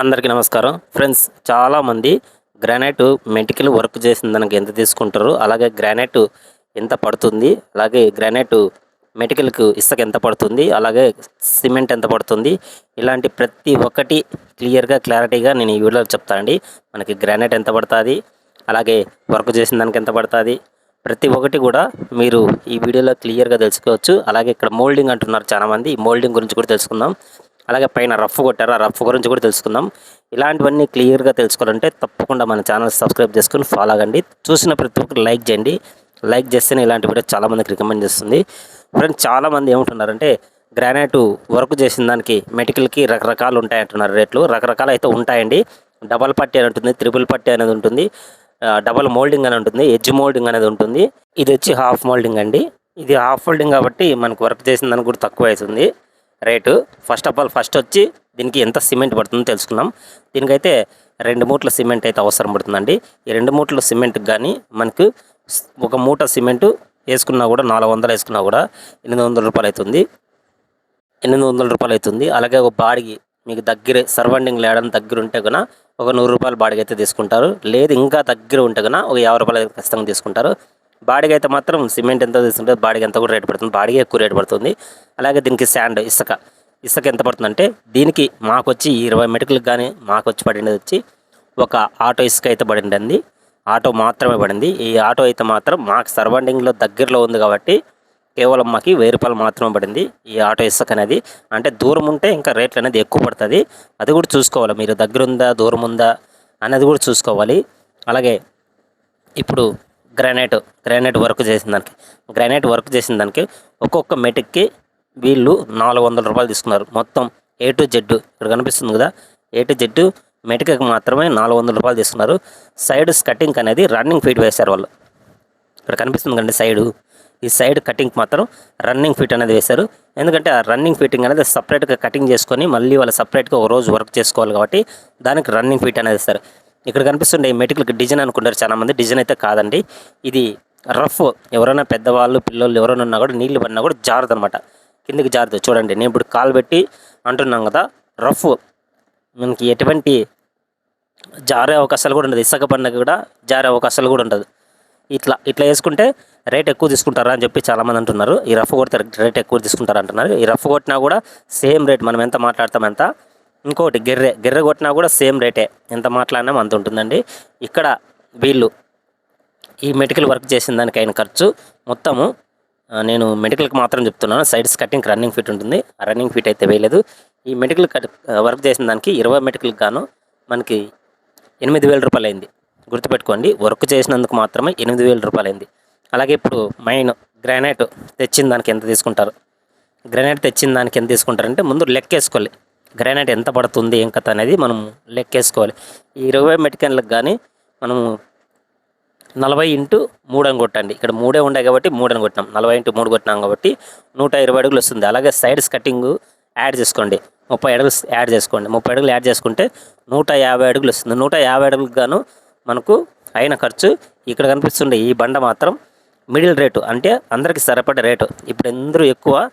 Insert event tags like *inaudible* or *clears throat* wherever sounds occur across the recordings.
అందరికీ నమస్కారం. ఫ్రెండ్స్ చాలామంది గ్రానైట్ మెటికల్ వర్క్ చేసిన దానికి ఎంత తీసుకుంటారు? అలాగే గ్రానైట్ ఎంత పడుతుంది? అలాగే గ్రానైట్ మెటికల్కు ఇసుక ఎంత పడుతుంది? అలాగే సిమెంట్ ఎంత పడుతుంది? ఇలాంటి ప్రతి ఒక్కటి క్లియర్గా క్లారిటీగా నేను ఈ వీడియోలో చెప్తానండి మనకి గ్రానైట్ ఎంత పడుతుంది? అలాగే వర్క్ చేసిన దానికి ఎంత పడుతుంది? ప్రతి ఒక్కటి కూడా మీరు ఈ వీడియోలో క్లియర్గా తెలుసుకోవచ్చు. అలాగే ఇక్కడ మోల్డింగ్ అంటున్నారు చాలామంది. ఈ మోల్డింగ్ గురించి కూడా తెలుసుకుందాం. అలాగే పైన రఫ్ కొట్టారు. ఆ రఫ్ గురించి కూడా తెలుసుకుందాం. ఇలాంటివన్నీ క్లియర్గా తెలుసుకోవాలంటే తప్పకుండా మన ఛానల్ సబ్స్క్రైబ్ చేసుకుని ఫాలో అవ్వండి. చూసిన ప్రతి ఒక్కరు లైక్ చేయండి. లైక్ చేస్తేనే ఇలాంటి వీడియో చాలామందికి రికమెండ్ చేస్తుంది. ఫ్రెండ్స్ చాలామంది ఏమంటున్నారంటే గ్రానైట్ వర్క్ చేసిన దానికి మెటికల్కి రకరకాలు ఉంటాయి అంటున్నారు రేట్లు. రకరకాలు అయితే ఉంటాయండి. డబల్ పట్టి అని ఉంటుంది త్రిపుల్ పట్టి అనేది ఉంటుంది డబల్ మోల్డింగ్ అని ఉంటుంది ఎడ్జ్ మోల్డింగ్ అనేది ఉంటుంది. ఇది వచ్చి హాఫ్ మోల్డింగ్ అండి. ఇది హాఫ్ మోల్డింగ్ కాబట్టి మనకు వర్క్ చేసిన దానికి కూడా తక్కువ అవుతుంది. Rate. First of all first వచ్చి దీనికి ఎంత సిమెంట్ పడుతుందో తెలుసుకుందాం. దీనికైతే రెండు మూట్ల సిమెంట్ అయితే అవసరం పడుతుందండి. ఈ రెండు మూట్ల సిమెంట్కి కానీ మనకు ఒక మూట సిమెంట్ వేసుకున్నా కూడా నాలుగు వందలు వేసుకున్నా కూడా ఎనిమిది వందల రూపాయలు అవుతుంది. ఎనిమిది వందల రూపాయలు అవుతుంది. అలాగే ఒక బాడిగి మీకు దగ్గర సర్వండింగ్ లేడం దగ్గర ఉంటే కన్నా ఒక నూరు రూపాయలు బాడిగ అయితే తీసుకుంటారు. లేదు ఇంకా దగ్గర ఉంటే కన్నా ఒక యాభై రూపాయలు అయితే ఖచ్చితంగా తీసుకుంటారు. బాడిగ అయితే మాత్రం సిమెంట్ ఎంత తీసుకుంటే బాడిగ ఎంత కూడా రేటు పడుతుంది. బాడిగ ఎక్కువ రేటు పడుతుంది. అలాగే దీనికి శాండ్ ఇసుక. ఇసుక ఎంత పడుతుందంటే దీనికి మాకు వచ్చి ఇరవై మెటుకులకు కానీ మాకు వచ్చి పడింది వచ్చి ఒక ఆటో ఇసుక అయితే పడింది ఆటో మాత్రమే పడింది. ఈ ఆటో అయితే మాత్రం మాకు సరౌండింగ్లో దగ్గరలో ఉంది కాబట్టి కేవలం మాకు వెయ్యి రూపాయలు మాత్రమే పడింది ఈ ఆటో ఇసుక అనేది. అంటే దూరం ఉంటే ఇంకా రేట్లు అనేది ఎక్కువ పడుతుంది. అది కూడా చూసుకోవాలి. మీరు దగ్గరుందా దూరం ఉందా అనేది కూడా చూసుకోవాలి. అలాగే ఇప్పుడు గ్రానైట్ గ్రానైట్ వర్క్ చేసిన దానికి. గ్రానైట్ వర్క్ చేసిన దానికి ఒక్కొక్క మెటిక్కి వీళ్ళు నాలుగు వందల రూపాయలు తీసుకున్నారు. మొత్తం ఏ టు జెడ్ ఇక్కడ కనిపిస్తుంది కదా? ఏ టు జెడ్ మెటికకి మాత్రమే నాలుగు వందల రూపాయలు తీసుకున్నారు. సైడ్ కటింగ్ అనేది రన్నింగ్ ఫీట్ వేశారు వాళ్ళు. ఇక్కడ కనిపిస్తుంది కండి సైడు. ఈ సైడ్ కటింగ్ మాత్రం రన్నింగ్ ఫీట్ అనేది వేశారు. ఎందుకంటే ఆ రన్నింగ్ ఫిట్టింగ్ అనేది సపరేట్గా కటింగ్ చేసుకొని మళ్ళీ వాళ్ళు సపరేట్గా ఒక రోజు వర్క్ చేసుకోవాలి కాబట్టి దానికి రన్నింగ్ ఫీట్ అనేది వేస్తారు. ఇక్కడ కనిపిస్తుండే ఈ మెటికల్కి డిజైన్ అనుకుంటారు చాలామంది. డిజైన్ అయితే కాదండి. ఇది రఫ్. ఎవరైనా పెద్దవాళ్ళు పిల్లలు ఎవరైనా ఉన్నా కూడా నీళ్ళు పడినా కూడా జారదు అనమాట కిందికి జారదు. చూడండి నేను ఇప్పుడు కాలు పెట్టి అంటున్నాం కదా రఫ్. మనకి ఎటువంటి జారే అవకాశాలు కూడా ఉండదు. ఇసుక పండుగ కూడా జారే అవకాశాలు కూడా ఉండదు. ఇట్లా ఇట్లా వేసుకుంటే రేట్ ఎక్కువ తీసుకుంటారా అని చెప్పి చాలామంది అంటున్నారు. ఈ రఫ్ కొడితే రేట్ ఎక్కువ తీసుకుంటారు అంటున్నారు. ఈ రఫ్ కొట్టినా కూడా సేమ్ రేట్ మనం ఎంత మాట్లాడతాం ఎంత? ఇంకోటి గిర్రె గిర్రె కొట్టినా కూడా సేమ్ రేటే. ఎంత మాట్లాడినా అంత ఉంటుందండి. ఇక్కడ వీళ్ళు ఈ మెడికల్ వర్క్ చేసిన దానికి అయిన ఖర్చు మొత్తము నేను మెడికల్కి మాత్రం చెప్తున్నాను. సైడ్స్ కటింగ్ రన్నింగ్ ఫిట్ ఉంటుంది. ఆ రన్నింగ్ ఫిట్ అయితే వేయలేదు. ఈ మెడికల్ కట్ వర్క్ చేసిన దానికి ఇరవై మెడికల్కి గాను మనకి ఎనిమిది వేల రూపాయలు అయింది గుర్తుపెట్టుకోండి వర్క్ చేసినందుకు మాత్రమే ఎనిమిది వేల రూపాయలు అయింది అలాగే ఇప్పుడు మైన్ గ్రానైట్ తెచ్చిన దానికి ఎంత తీసుకుంటారు? గ్రానైట్ తెచ్చిన దానికి ఎంత తీసుకుంటారంటే ముందు లెక్క వేసుకోవాలి గ్రానైట్ ఎంత పడుతుంది ఏం కథ అనేది మనం లెక్కేసుకోవాలి. ఈ ఇరవై మెటికన్లకు కానీ మనము నలభై ఇంటూ మూడు అని కొట్టండి. ఇక్కడ మూడే ఉన్నాయి కాబట్టి మూడు అని కొట్టినాం. నలభై ఇంటూ మూడు కొట్టినాం కాబట్టి నూట ఇరవై అడుగులు వస్తుంది. అలాగే సైడ్స్ కటింగ్ యాడ్ చేసుకోండి. ముప్పై అడుగులు యాడ్ చేసుకోండి. ముప్పై అడుగులు యాడ్ చేసుకుంటే నూట యాభై అడుగులు వస్తుంది. నూట యాభై అడుగులకు గాను మనకు అయిన ఖర్చు ఇక్కడ కనిపిస్తుండే. ఈ బండ మాత్రం మిడిల్ రేటు అంటే అందరికి సరిపడే రేటు. ఇప్పుడు అందరూ ఎక్కువ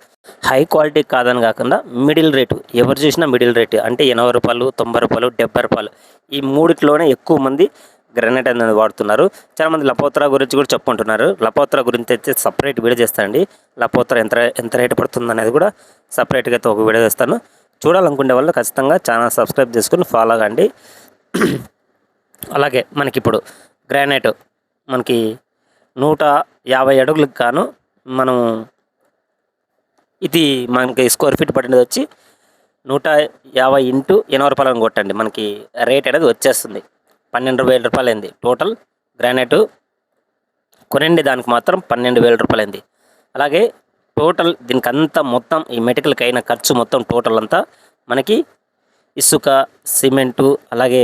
హై క్వాలిటీ కాదని కాకుండా మిడిల్ రేటు. ఎవరు చూసినా మిడిల్ రేటు. అంటే ఎనభై రూపాయలు తొంభై రూపాయలు డెబ్బై రూపాయలు. ఈ మూడిట్లోనే ఎక్కువ మంది గ్రానైట్ అనేది వాడుతున్నారు. చాలామంది లపోత్రా గురించి కూడా చెప్పుకుంటున్నారు. లపోత్రా గురించి అయితే సపరేట్ వీడియో చేస్తానండి. లపోత్రా ఎంత ఎంత రేటు పడుతుంది అనేది కూడా సపరేట్గా అయితే ఒక వీడియో చేస్తాను. చూడాలనుకునే వాళ్ళు ఖచ్చితంగా ఛానల్ సబ్స్క్రైబ్ చేసుకుని ఫాలో అవ్వండి. *clears throat* అలాగే మనకి ఇప్పుడు గ్రానైట్ మనకి నూట యాభై అడుగులకు గాను మనం ఇది మనకి స్క్వేర్ ఫీట్ పడినది వచ్చి నూట యాభై ఇంటూ ఎనభై రూపాయలను కొట్టండి. మనకి రేట్ అనేది వచ్చేస్తుంది. పన్నెండు వేల రూపాయలు అయింది టోటల్ గ్రానైట్ కొనండి దానికి మాత్రం పన్నెండు వేల రూపాయలు అయింది అలాగే టోటల్ దీనికి అంతా మొత్తం ఈ మెటికల్కి అయిన ఖర్చు మొత్తం టోటల్ అంతా మనకి ఇసుక సిమెంటు అలాగే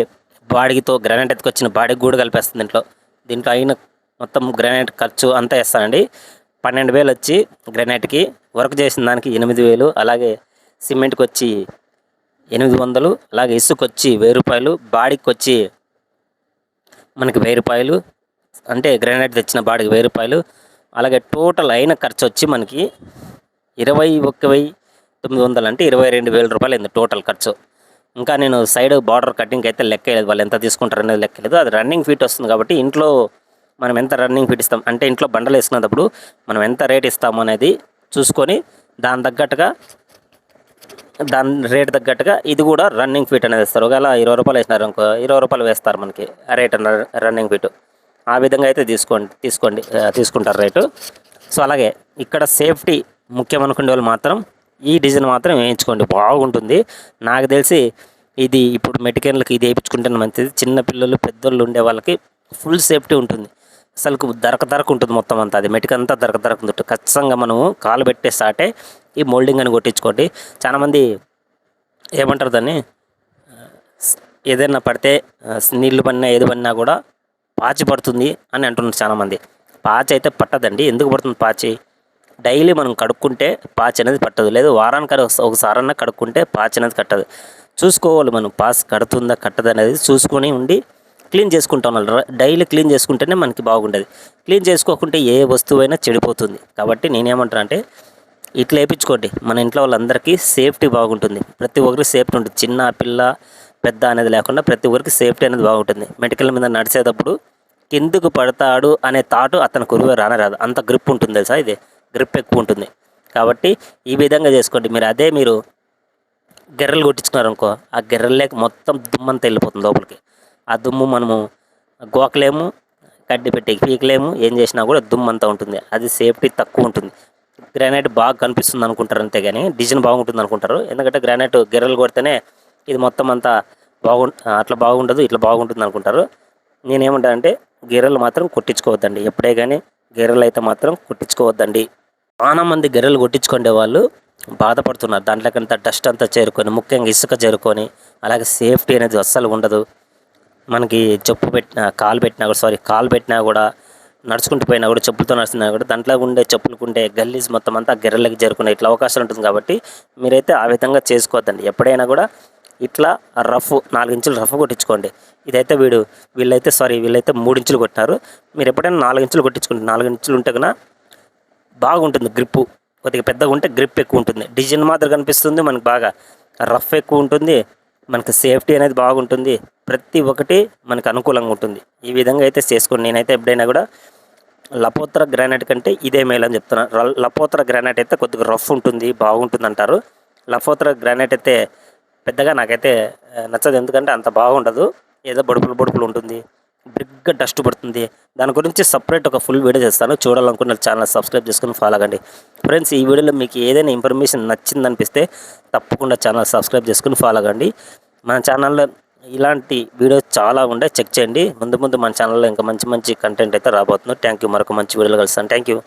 బాడిగితో గ్రానైట్ ఎత్తుకొచ్చిన బాడికి కూడా కలిపేస్తుంది దీంట్లో దీంట్లో అయిన మొత్తం గ్రానైట్ ఖర్చు అంతా వేస్తానండి. పన్నెండు వేలు వచ్చి గ్రానైట్కి వర్క్ చేసిన దానికి ఎనిమిది వేలు అలాగే సిమెంట్కి వచ్చి ఎనిమిది వందలు అలాగే ఇసుకు వచ్చి వెయ్యి రూపాయలు బాడీకి వచ్చి మనకి వెయ్యి రూపాయలు అంటే గ్రానైట్ తెచ్చిన బాడికి వెయ్యి రూపాయలు అలాగే టోటల్ అయిన ఖర్చు వచ్చి మనకి ఇరవై ఒక్క వెయ్యి తొమ్మిది వందలు అంటే ఇరవై రెండు వేల రూపాయలు అయింది టోటల్ ఖర్చు. ఇంకా నేను సైడ్ బార్డర్ కటింగ్ అయితే లెక్కలేదు వాళ్ళు ఎంత తీసుకుంటారు అనేది లెక్కలేదు అది రన్నింగ్ ఫీట్ వస్తుంది కాబట్టి ఇంట్లో మనం ఎంత రన్నింగ్ ఫీట్ ఇస్తాం? అంటే ఇంట్లో బండలు వేసుకున్నప్పుడు మనం ఎంత రేట్ ఇస్తాము అనేది చూసుకొని దాని తగ్గట్టుగా దాని రేట్ తగ్గట్టుగా ఇది కూడా రన్నింగ్ ఫీట్ అనేది ఇస్తారు ఒకవేళ ఇరవై రూపాయలు వేసినారు అనుకో ఇరవై రూపాయలు వేస్తారు మనకి రేట్ రన్నింగ్ ఫీట్ ఆ విధంగా అయితే తీసుకోండి తీసుకోండి తీసుకుంటారు రేటు సో అలాగే ఇక్కడ సేఫ్టీ ముఖ్యం అనుకునే వాళ్ళు మాత్రం ఈ డిజైన్ మాత్రం వేయించుకోండి. బాగుంటుంది. నాకు తెలిసి ఇది ఇప్పుడు మెటికన్లకి ఇది వేయించుకుంటే మంచిది. చిన్న పిల్లలు పెద్దోళ్ళు ఉండే వాళ్ళకి ఫుల్ సేఫ్టీ ఉంటుంది. అసలు దరక దరకు ఉంటుంది మొత్తం అంతా. అది మెటిక అంతా దరక దరకు ఉంటుంది. ఖచ్చితంగా మనము కాలు పెట్టే సాటే ఈ మోల్డింగ్ అని కొట్టించుకోండి. చాలామంది ఏమంటారు దాన్ని? ఏదైనా పడితే నీళ్ళు నీళ్ళు పడినా ఏది పడినా కూడా పాచి పడుతుంది అని అంటున్నారు చాలామంది పాచి అయితే పట్టదండి. ఎందుకు పడుతుంది పాచి? డైలీ మనం కడుక్కుంటే పాచి అనేది పట్టదు. లేదు వారానికి ఒకసారి ఒకసారన్నా కడుక్కుంటే పాచి అనేది కట్టదు. చూసుకోవాలి మనం. పాస్ కడుతుందా కట్టదు అనేది చూసుకొని ఉండి క్లీన్ చేసుకుంటాం డైలీ క్లీన్ చేసుకుంటేనే మనకి బాగుంటుంది క్లీన్ చేసుకోకుంటే ఏ వస్తువైనా చెడిపోతుంది. కాబట్టి నేనేమంటాను అంటే ఇట్లా వేయించుకోండి. మన ఇంట్లో వాళ్ళందరికీ సేఫ్టీ బాగుంటుంది. ప్రతి ఒక్కరికి సేఫ్టీ ఉంటుంది. చిన్న పిల్ల పెద్ద అనేది లేకుండా ప్రతి ఒక్కరికి సేఫ్టీ అనేది బాగుంటుంది. మెడికల్ మీద నడిచేటప్పుడు కిందకు పడతాడు అనే థాట్ అతని కురువే రానరాదు. అంత గ్రిప్ ఉంటుంది తెలుసా ఇది? గ్రిప్ ఎక్కువ ఉంటుంది. కాబట్టి ఈ విధంగా చేసుకోండి. మీరు అదే మీరు గెర్రలు కొట్టించుకున్నారు అనుకో ఆ గెర్రలేక మొత్తం దుమ్మంతా వెళ్ళిపోతుంది లోపలికి. ఆ దుమ్ము మనము గోకలేము కడ్డి పెట్టి పీకలేము ఏం చేసినా కూడా దుమ్ము అంతా ఉంటుంది. అది సేఫ్టీ తక్కువ ఉంటుంది. గ్రానైట్ బాగా కనిపిస్తుంది అనుకుంటారు అంతే కానీ డిజైన్ బాగుంటుంది అనుకుంటారు. ఎందుకంటే గ్రానైట్ గెర్రలు కొడితేనే ఇది మొత్తం అంతా బాగు అట్లా బాగుండదు ఇట్లా బాగుంటుంది అనుకుంటారు. నేనేమంటానంటే గెర్రలు మాత్రం కొట్టించుకోవద్దండి. ఎప్పుడే కానీ గెర్రలు అయితే మాత్రం కొట్టించుకోవద్దండి. చాలా మంది గెర్రలు కొట్టించుకునే వాళ్ళు బాధపడుతున్నారు. దాంట్లోకంతా డస్ట్ అంతా చేరుకొని ముఖ్యంగా ఇసుక చేరుకొని అలాగే సేఫ్టీ అనేది అస్సలు ఉండదు. మనకి చెప్పు పెట్టిన కాలు పెట్టినా కూడా సారీ కాలు పెట్టినా కూడా నడుచుకుంటూ పోయినా కూడా చెప్పులతో నడుస్తున్నా కూడా దాంట్లో ఉండే చెప్పులకు ఉండే గల్లీస్ మొత్తం అంతా గెర్రెలకి చేరుకునే ఇట్లా అవకాశం ఉంటుంది కాబట్టి మీరైతే ఆ విధంగా చేసుకోవద్దండి. ఎప్పుడైనా కూడా ఇట్లా రఫ్ నాలుగించులు రఫ్ కొట్టించుకోండి. ఇదైతే వీడు వీళ్ళైతే సారీ వీళ్ళైతే మూడు ఇంచులు కొట్టినారు. మీరు ఎప్పుడైనా నాలుగించులు కొట్టించుకోండి నాలుగు ఇంచులు ఉంటే కన్నా బాగుంటుంది గ్రిప్పు కొద్దిగా పెద్దగా ఉంటే గ్రిప్ ఎక్కువ ఉంటుంది. డిజైన్ మాత్రం కనిపిస్తుంది మనకు బాగా. రఫ్ ఎక్కువ ఉంటుంది. మనకి సేఫ్టీ అనేది బాగుంటుంది. ప్రతి ఒక్కటి మనకు అనుకూలంగా ఉంటుంది. ఈ విధంగా అయితే చేసుకోండి నేనైతే ఎప్పుడైనా కూడా లపోత్ర గ్రానైట్ కంటే ఇదే మేలు అని చెప్తున్నాను లపోత్ర గ్రానైట్ అయితే కొద్దిగా రఫ్ ఉంటుంది బాగుంటుంది అంటారు. లపోత్ర గ్రానైట్ అయితే పెద్దగా నాకైతే నచ్చదు. ఎందుకంటే అంత బాగుండదు. ఏదో బొడుపులు బొడుపులు ఉంటుంది. బిగ్గా డస్ట్ పడుతుంది. దాని గురించి సపరేట్ ఒక ఫుల్ వీడియో చేస్తాను. చూడాలనుకున్న ఛానల్ సబ్స్క్రైబ్ చేసుకుని ఫాలో అవ్వండి ఫ్రెండ్స్ ఈ వీడియోలో మీకు ఏదైనా ఇన్ఫర్మేషన్ నచ్చిందనిపిస్తే తప్పకుండా ఛానల్ సబ్స్క్రైబ్ చేసుకుని ఫాలో అవ్వండి మన ఛానల్లో ఇలాంటి వీడియోస్ చాలా ఉండే చెక్ చేయండి. ముందు ముందు మన ఛానల్లో ఇంకా మంచి మంచి కంటెంట్ అయితే రాబోతుంది. థ్యాంక్ యూ మరొక మంచి వీడియోలు కలుస్తాను. Thank you